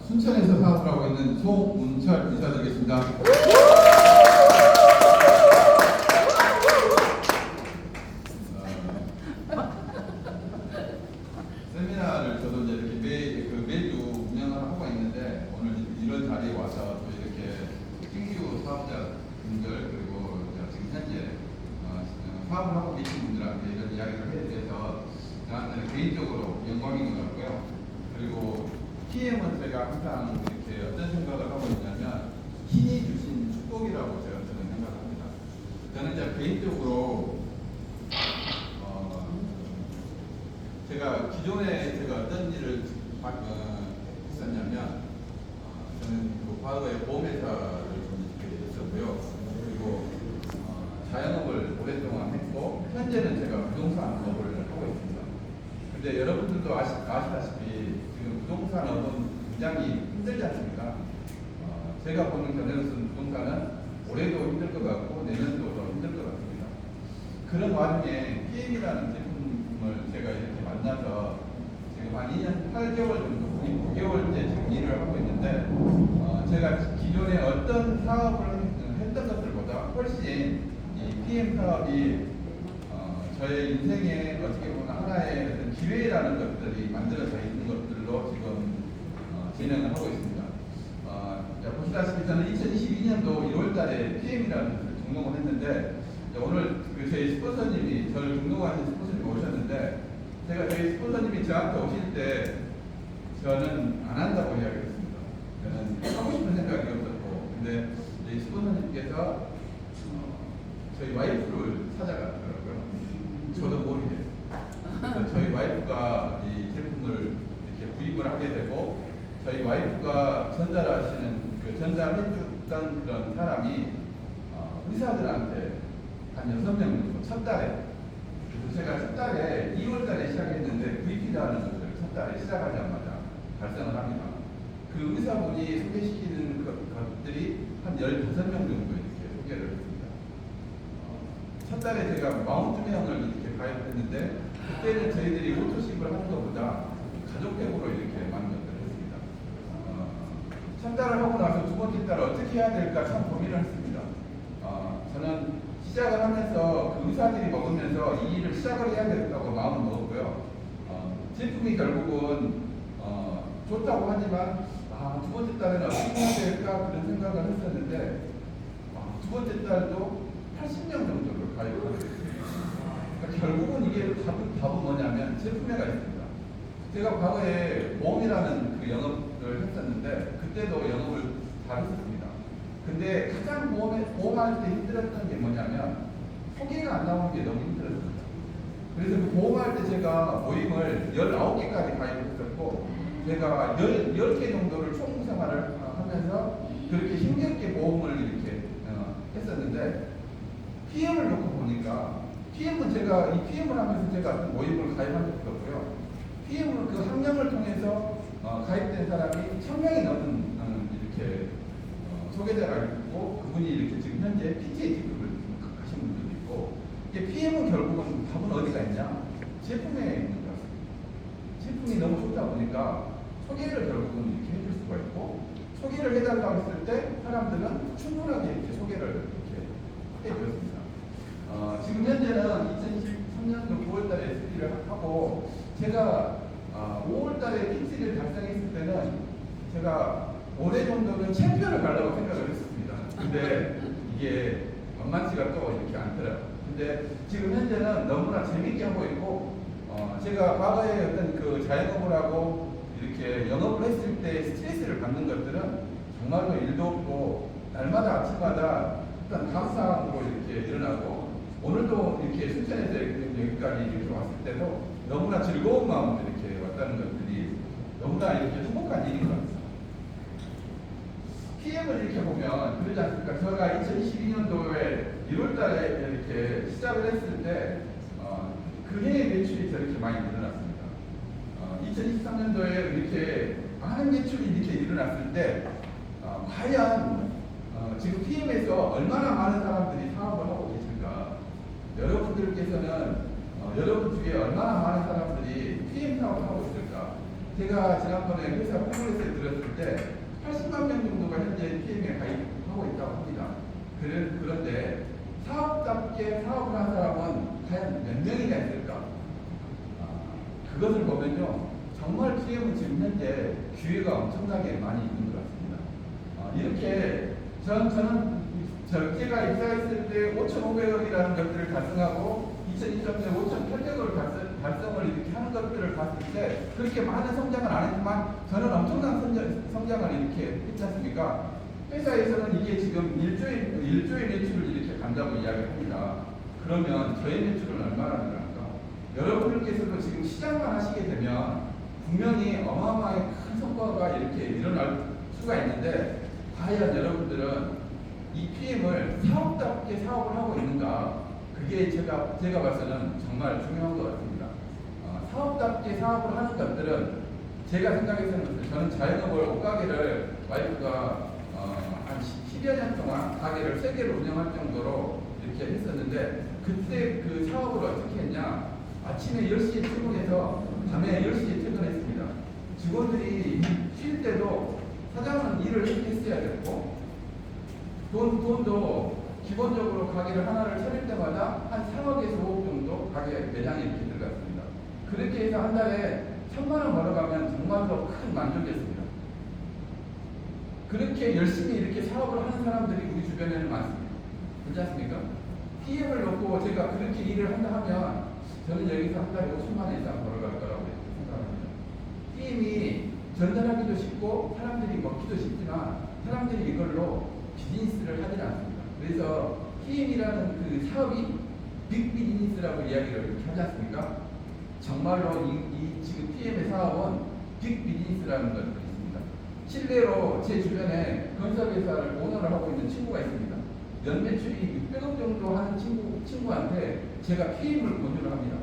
순천에서 사업을 하고 있는 송문철 인사드리겠습니다. 어, 세미나를 저도 이제 이렇게 매, 그 매주 운영을 하고 있는데 오늘 이런 자리에 와서 또 이렇게 신규 사업자분들 그리고 이제 지금 현재 어, 어, 사업을 하고 계신 분들한테 이런 이야기를 해야 돼서 저한테는 개인적으로 영광인 것 같고요. PM은 제가 항상 이렇게 어떤 생각을 하고 있냐면 힘이 주신 축복이라고 제가 저는 생각합니다. 저는 이제 개인적으로 어, 제가 기존에 제가 어떤 일을 바- 어, 했었냐면 어, 저는 그 과거에 보험회사를 좀 이렇게 했었고요. 그리고 어, 자영업을 오랫동안 했고 현재는 제가 부동산 업을 하고 있습니다. 근데 여러분들도 아시, 아시다시피 지금 부동산업은 굉장히 힘들지 않습니까? 어, 제가 보는 견해로서는 부동산은 올해도 힘들 것 같고 내년도 더 힘들 것 같습니다. 그런 와중에 PM이라는 제품을 제가 이렇게 만나서 지금 한 2년 8개월 정도, 9개월째 지금 일을 하고 있는데 어, 제가 기존에 어떤 사업을 했- 했던 것들보다 훨씬 이 PM 사업이 어, 저의 인생에 어떻게 보면 하나의 기회라는 것들이 만들어져 있는 것들로 지금 어, 진행을 하고 있습니다. 어, 자, 보시다시피 저는 2022년도 1월달에 PM이라는 등록을 했는데 오늘 그 저희 스폰서님이 저를 등록하신 스폰서님이 오셨는데 제가 저희 스폰서님이 저한테 오실 때 저는 안 한다고 이야기했습니다. 저는 하고 싶은 생각이 없었고 근데 저희 스폰서님께서 어, 저희 와이프를 찾아갔더라고요. 저도 모르게. 저희 와이프가 이 제품을 이렇게 구입을 하게 되고 저희 와이프가 전달을 하시는 그 전달해줬던 그런 사람이 어, 의사들한테 한 여섯 명 정도 첫 달에 그래서 제가 첫 달에 2월 달에 시작했는데 VP라는 것을 첫 달에 시작하자마자 발생을 합니다. 그 의사분이 소개시키는 그- 것들이 한 15명 정도 이렇게 소개를 했습니다. 어, 첫 달에 제가 42명을 이렇게 가입했는데 그때는 저희들이 오토십을 하는 것보다 이렇게 많은 것들을 했습니다. 어, 첫 달을 하고 나서 두 번째 달을 어떻게 해야 될까 참 고민을 했습니다. 어, 저는 시작을 하면서 그 의사들이 먹으면서 이 일을 시작을 해야 되겠다고 마음을 먹었고요. 어, 제품이 결국은 어, 좋다고 하지만 아, 두 번째 달에는 어떻게 해야 될까 그런 생각을 했었는데 아, 두 번째 달도 80명 정도를 가입하게 됐습니다. 그러니까 결국은 이게 답은, 답은 뭐냐면 제품에가 있습니다. 제가 과거에 보험이라는 그 영업을 했었는데 그때도 영업을 잘 했었습니다. 근데 가장 보험에, 보험할 때 힘들었던 게 뭐냐면 소개가 안 나오는 게 너무 힘들었습니다. 그래서 그 보험할 때 제가 모임을 19개까지 가입했었고 제가 10, 10개 정도를 총 생활을 하면서 그렇게 힘겹게 보험을 이렇게 어, 했었는데 PM을 놓고 보니까 PM은 제가 이 PM을 하면서 제가 모임을 가입한 적도 없고요. PM을 그 학년을 통해서 어, 가입된 사람이 1000명이 넘는 어, 이렇게 어, 소개자가 있고 그분이 이렇게 지금 현재 PTA 직급을 하신 분들도 있고 이게 PM은 결국은 답은 어디가 있냐? 제품에 있는 것 같습니다. 제품이 너무 좋다 보니까 소개를 결국은 이렇게 해줄 수가 있고 소개를 해달라고 했을 때 사람들은 충분하게 이렇게 소개를 이렇게 해줬습니다. 어, 지금 현재는 2013년도 9월달에 SP를 하고 제가 어, 5월달에 PT를 달성했을 때는 제가 올해 정도는 챔피언을 가려고 생각을 했습니다. 근데 이게 만만치가 또 이렇게 않더라고요. 근데 지금 현재는 너무나 재밌게 하고 있고 어, 제가 과거에 어떤 그 자영업을 하고 이렇게 영업을 했을 때 스트레스를 받는 것들은 정말로 일도 없고 날마다 아침마다 일단 감사함으로 이렇게 일어나고 오늘도 이렇게 순천에서 여기까지 이렇게 왔을 때도 너무나 즐거운 마음으로 이렇게 왔다는 것들이 너무나 이렇게 행복한 일인 것 같습니다. PM을 이렇게 보면 그러지 않습니까? 제가 2022년도에 1월 달에 이렇게 시작을 했을 때, 어, 그 해의 매출이 저렇게 많이 늘어났습니다. 어, 2023년도에 이렇게 많은 매출이 이렇게 일어났을 때, 어, 과연 어, 지금 PM에서 얼마나 많은 사람들이 사업을 하고 계실까? 여러분 중에 얼마나 많은 사람들이 PM 사업을 하고 있을까? 제가 지난번에 회사 콩그레스에 들었을 때 80만 명 정도가 현재 PM에 가입하고 있다고 합니다. 그런데 사업답게 사업을 한 사람은 과연 몇 명이나 있을까? 아, 그것을 보면요. 정말 PM은 지금 현재 기회가 엄청나게 많이 있는 것 같습니다. 아, 이렇게 전, 저는 저 제가 입사했을 때 5,500억이라는 것들을 달성하고 2023년 5,800억을 달성, 달성을 이렇게 하는 것들을 봤을 때 그렇게 많은 성장을 안 했지만 저는 엄청난 성장, 성장을 이렇게 했지 않습니까? 회사에서는 이게 지금 1조의, 1조의 매출을 이렇게 간다고 이야기를 합니다. 그러면 저의 매출은 얼마나 늘어날까? 여러분들께서도 지금 시장만 하시게 되면 분명히 어마어마하게 큰 성과가 이렇게 일어날 수가 있는데 과연 여러분들은 이 PM을 사업답게 사업을 하고 있는가? 그게 제가 제가 봐서는 정말 중요한 것 같습니다. 어, 사업답게 사업을 하는 것들은 제가 생각해서는 저는 자영업을 옷가게를 와이프가 어, 한 10여 년 동안 가게를 세 개를 운영할 정도로 이렇게 했었는데 그때 그 사업을 어떻게 했냐? 아침에 10시에 출근해서 밤에 10시에 퇴근했습니다. 직원들이 쉴 때도 사장은 일을 했어야 됐고 돈, 돈도 기본적으로 가게를 하나를 차릴 때마다 한 3억에서 5억 정도 가게 매장에 이렇게 들어갔습니다. 그렇게 해서 한 달에 천만 원 벌어가면 정말로 큰 만족이었습니다. 그렇게 열심히 이렇게 사업을 하는 사람들이 우리 주변에는 많습니다. 그렇지 않습니까? PM을 놓고 제가 그렇게 일을 한다 하면 저는 여기서 한 달에 5천만 원 이상 벌어갈 거라고 생각합니다. PM이 전달하기도 쉽고 사람들이 먹기도 쉽지만 사람들이 이걸로 비즈니스를 하지 않습니다. 그래서 PM이라는 그 사업이 빅 비즈니스라고 이야기를 하지 않습니까? 정말로 이, 이 지금 PM의 사업은 빅 비즈니스라는 것들이 있습니다. 실례로 제 주변에 건설회사를 오너를 하고 있는 친구가 있습니다. 연 매출이 600억 정도 하는 친구, 친구한테 제가 PM을 권유를 합니다.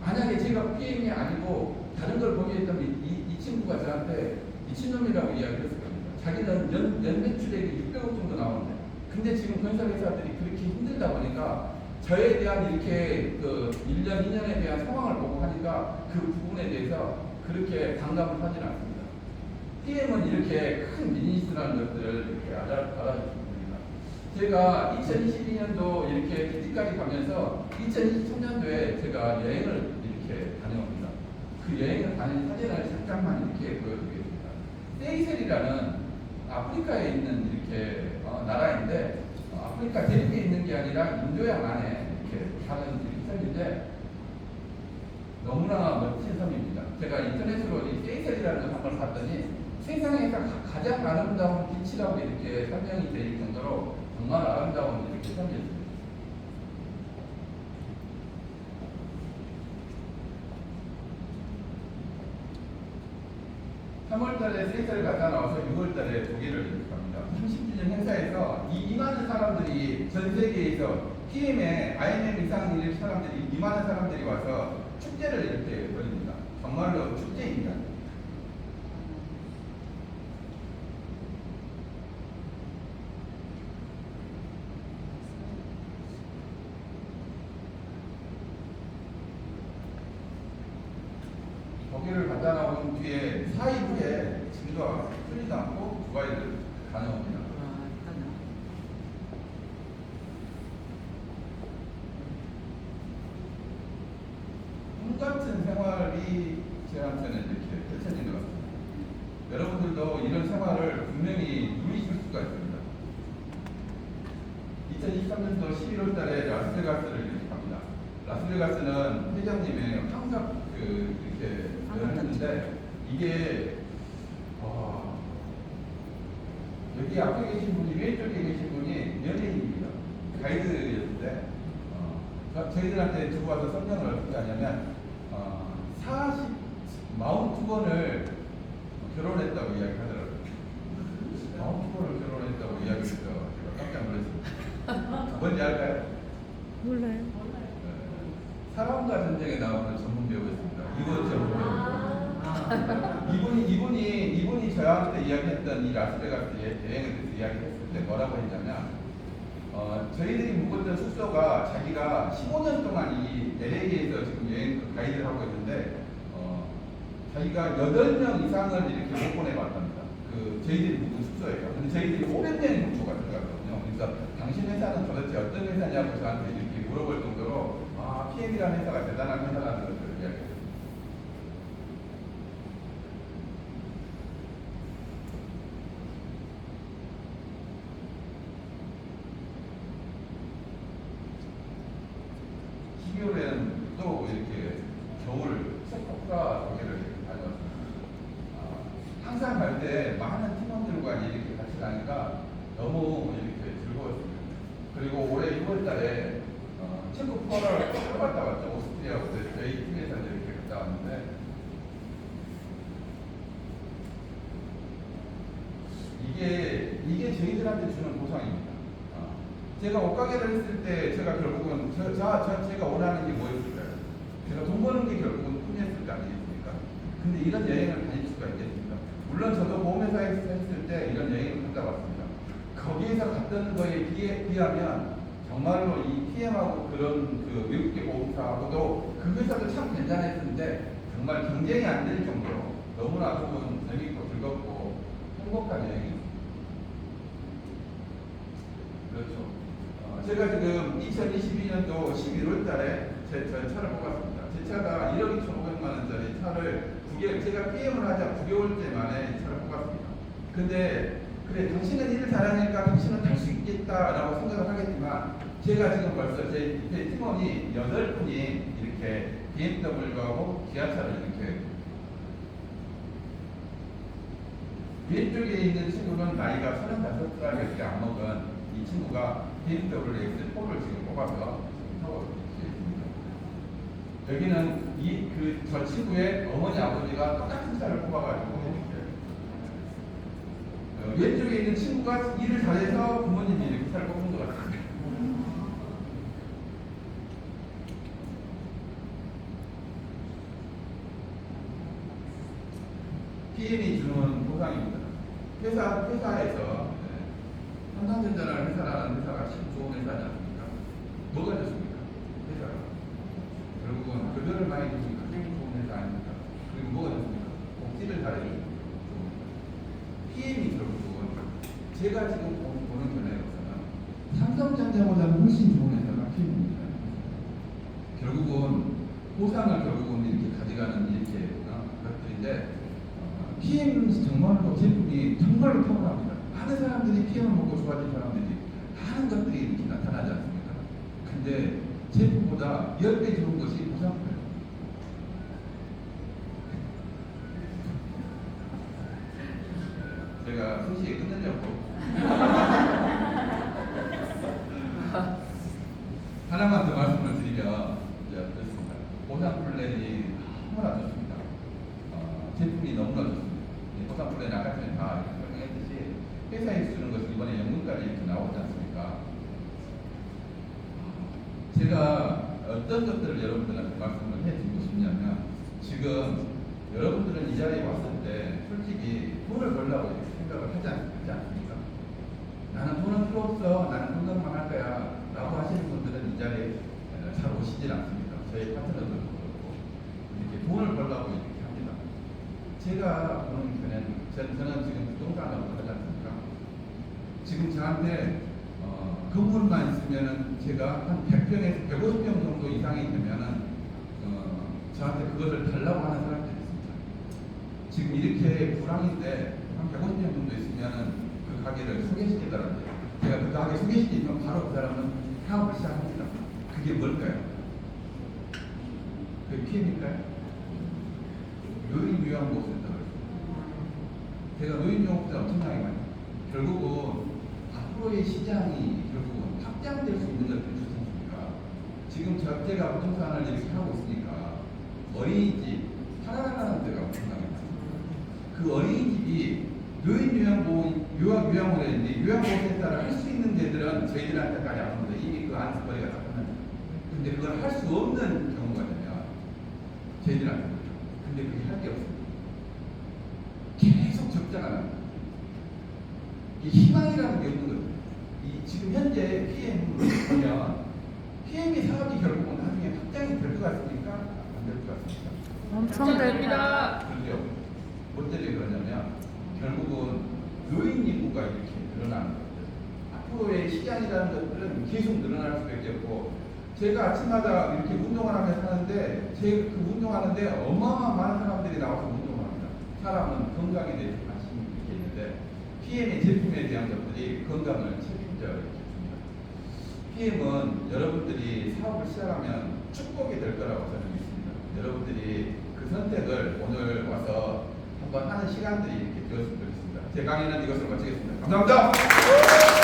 만약에 제가 PM이 아니고 다른 걸 권유했다면 이, 이, 이 친구가 저한테 미친놈이라고 이야기를 했을 겁니다. 자기는 연, 연 매출액이 600억 정도 나오는데 근데 지금 건설회사들이 그렇게 힘들다 보니까 저에 대한 이렇게 그 1년, 2년에 대한 상황을 보고 하니까 그 부분에 대해서 그렇게 강감을 하지는 않습니다. PM은 이렇게 큰 비즈니스라는 것들을 이렇게 알아, 알아주십니다. 제가 2022년도 이렇게 PT까지 가면서 2023년도에 제가 여행을 이렇게 다녀옵니다. 그 여행을 다닌 사진을 잠깐만 이렇게 보여드리겠습니다. 세이셀이라는 아프리카에 있는 이렇게 어, 아프리카 대륙에 있는 게 아니라 인도양 안에 이렇게 사는 섬인데 너무나 멋진 섬입니다. 제가 인터넷으로 이 세이셀이라는 걸 한번 봤더니 세상에서 가- 가장 아름다운 빛이라고 이렇게 설명이 되어 정도로 정말 아름다운 이렇게 섬이었습니다. 삼월달에 세이셀 갔다 나와서 6월달에 독일을 이렇게 갑니다. 30주년 행사에서 이 2만의 사람들이 전 세계에서 PM에 IMM 이상 이렇게 사람들이 2만의 사람들이 와서 축제를 이렇게 벌입니다. 정말로 축제입니다. 거기를 갔다 나온 뒤에 4일 풀리지 않고 두바이를 다녀옵니다. 꿈 같은 생활이 저한테는 이렇게 펼쳐진 것 같습니다. 여러분들도 이런 생활을 분명히 누리실 수가 있습니다. 2023년도 11월 달에 라스베가스를 갑니다. 라스베가스는 회장님의 항상 그 이렇게 여행을 했는데 이게 어, 여기 앞에 계신 분이 왼쪽에 계신 분이 연예인입니다. 가이드였는데 어, 저- 저희들한테 두고 와서 설명을 어떻게 하냐면 어, 40, 42번을 결혼했다고 이야기하더라고요. 42번을 결혼했다고 이야기해서 제가 깜짝 놀랐습니다. 뭔지 알까요? 몰라요. 네. 사람과 전쟁에 나오는 전문 배우였습니다. 이거 전문 배우. 이분이 이분이 이분이 저한테 이야기했던 이 라스베가스 여- 여행에 대해서 이야기했을 때 뭐라고 했냐면 어, 저희들이 묵었던 숙소가 자기가 15년 동안 이 LA에서 지금 여행 그 가이드를 하고 있는데 어, 자기가 8명 이상을 이렇게 못 보내봤답니다. 그 저희들이 묵은 숙소예요. 근데 저희들이 500명의 숙소가 들어갔거든요. 그러니까 당신 회사는 도대체 어떤 회사냐고 저한테 이렇게 물어볼 정도로 아 PM이라는 회사가 대단한 회사라는 것을 이야기했습니다. 십 12월에는 또 이렇게 겨울 세포프라 거기를 다녀왔습니다. 아, 항상 갈 때 많은 팀원들과 이렇게 같이 가니까 너무 이렇게 즐거웠습니다. 그리고 올해 6월 달에 어, 체코 퍼를 또 갔다 왔죠. 오스트리아 저희 팀에서 이렇게 갔다 왔는데 이게 이게 저희들한테 주는 보상입니다. 어, 제가 옷가게를 했을 때 제가 결국은 저, 저, 저 제가 원하는 게 뭐였을까요? 제가 돈 버는 게 결국은 꿈이었을 거 아니겠습니까? 근데 이런 여행을 다닐 수가 있겠습니까? 물론 저도 보험회사에서 했을 때 이런 여행을 갔다 왔습니다. 거기에서 갔던 거에 비해, 비하면 정말로 이 TM하고 그런 그 외국계 보험사하고도 그 회사도 참 괜찮았는데 정말 경쟁이 안 될 정도로 너무나 좋은 재밌고 즐겁고 행복한 여행이었습니다. 그렇죠. 어, 제가 지금 2022년도 11월 달에 제, 제 차를 뽑았습니다. 제 차가 1억 2,500만 원짜리 차를 9개월, 제가 PM을 하자 9개월째 만에 이 차를 뽑았습니다. 근데 그래 당신은 일을 잘하니까 당신은 탈 수 있겠다라고 생각을 하겠지만 제가 지금 벌써 제 밑에 팀원이 8분이 이렇게 BMW하고 기아차를 이렇게 왼쪽에 있는 친구는 나이가 35살밖에 안 먹은 이 친구가 BMW X4를 지금 뽑아서 타고 있습니다. 여기는 이 그 저 친구의 어머니 아버지가 똑같은 차를 뽑아가지고 어, 왼쪽에 있는 친구가 일을 잘해서 부모님이 이렇게 차를 뽑은 것 같습니다. PM이 주는 보상입니다. 회사, 회사에서 네, 삼성전자라는 회사라는 회사가 참 좋은 회사지 않습니까? 뭐가 좋습니까? 회사가. 결국은 급여를 많이 주니까 굉장히 좋은 회사 아닙니까? 그리고 뭐가 좋습니까? 복지를 잘해주고 PM이 결국은 제가 지금 보- 보는 견해로서는 삼성전자보다는 훨씬 좋은 회사가 PM입니다. 결국은 보상을 결국은 이렇게 가져가는 이렇게 어, 것들인데 어, PM 정말로 제품이 정말로 탁월합니다. 많은 사람들이 PM을 먹고 좋아진 사람들이 많은 것들이 이렇게 나타나지 않습니까? 근데 제품보다 10배 좋은 것이 보상표예요. 제가 3시에 끝내려고 하나만 더 말씀을 드리면 이제 그렇습니다. 보상 플랜이 너무나 좋습니다. 어, 제품이 너무나 좋습니다. 이 보상 플랜 아까 전에 다 설명했듯이 회사에서 주는 것이 이번에 연금까지 이렇게 나오지 않습니까? 제가 어떤 것들을 여러분들한테 말씀을 해드리고 싶냐면 지금 여러분들은 이 자리에 왔을 때 솔직히 돈을 벌려고 이렇게 생각을 하지, 않습니까? 나는 돈은 필요 없어. 나는 건강만 할 거야. 라고 하시는 분들은 이 자리에 어, 잘 오시질 않습니다. 저희 파트너들도 그렇고. 이렇게 돈을 벌려고 이렇게 합니다. 제가 보는 견해는, 저- 저는 지금 부동산으로 하지 않습니까? 지금 저한테 어, 건물만 있으면은 제가 한 100평에서 150평 정도 이상이 되면은 어, 저한테 그것을 달라고 하는 사람들이 있습니다. 지금 이렇게 불황인데 한 150평 정도 있으면은 그 가게를 소개시키더라고요. 제가 그 가게 소개시키면 바로 그 사람은 사업을 시작합니다. 그게 뭘까요? 그게 PM일까요? 노인요양보센터를 제가 노인요양보센터 엄청나게 많이 결국은 앞으로의 시장이 결국은 확장될 수 있는 좋지 않습니까? 지금 저- 제가 부동산을 이렇게 하고 있으니까 어린이집 살아나가는 데가 엄청나게 많아요. 그 어린이집이 요인 요양보 요양 요양원에 있는데 요양보센터를 할 수 있는 데들은 저희들한테까지 안 오는데 이미 그 안스거리가 다 끝났어요. 근데 그걸 할 수 없는 경우가 되면 저희들한테 오죠. 근데 그게 할 게 없어요. 계속 적자가 납니다. 이 희망이라는 게 없는 거죠. 이 지금 현재 PM 보면 PM의 사업이 결국은 나중에 확장이 될 것 같습니까? 안 될 것 같습니까? 엄청 될까? 그렇죠. 뭐 때문에 그러냐면 결국은 노인 인구가 이렇게 늘어나는 것들. 앞으로의 시장이라는 것들은 계속 늘어날 수밖에 없고 제가 아침마다 이렇게 운동을 하면서 하는데 제 그 운동하는데 어마어마한 많은 사람들이 나와서 운동을 합니다. 사람은 건강에 대해서 관심이 이렇게 있는데 PM의 제품에 대한 것들이 건강을 책임 져 이렇게 줍니다. PM은 여러분들이 사업을 시작하면 축복이 될 거라고 저는 믿습니다. 여러분들이 그 선택을 오늘 와서 한번 하는 시간들이 이렇게 되었으면 좋겠습니다. 제 강의는 이것으로 마치겠습니다. 감사합니다.